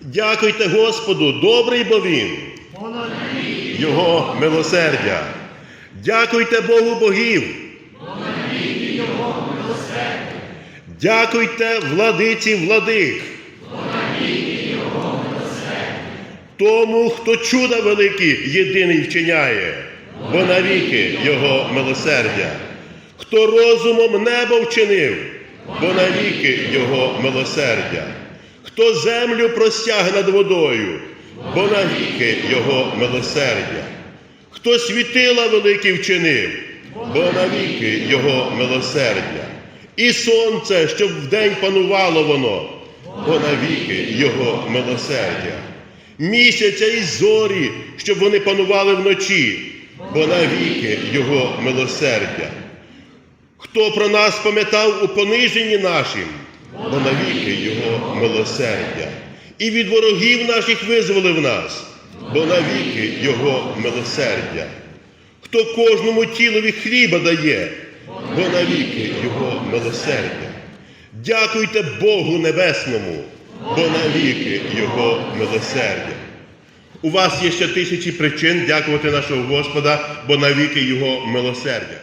Дякуйте Господу, добрий бо він, Його милосердя. Дякуйте Богу богів. Дякуйте владиці владик. Тому, хто чуда великі єдиний вчиняє, бо навіки Його милосердя. Хто розумом небо вчинив, бо навіки Його милосердя. Хто землю простяг над водою, бо навіки Його милосердя. Хто світила великі вчинив, бо навіки Його милосердя. І сонце, щоб вдень панувало воно, бо навіки Його милосердя. Місяця і зорі, щоб вони панували вночі, бо навіки Його милосердя. Хто про нас пам'ятав у пониженні нашим, бо навіки Його милосердя. І від ворогів наших визволив нас, бо навіки Його милосердя. Хто кожному тілові хліба дає, бо навіки Його милосердя. Дякуйте Богу Небесному, бо навіки Його милосердя. У вас є ще тисячі причин дякувати нашого Господа, бо навіки Його милосердя.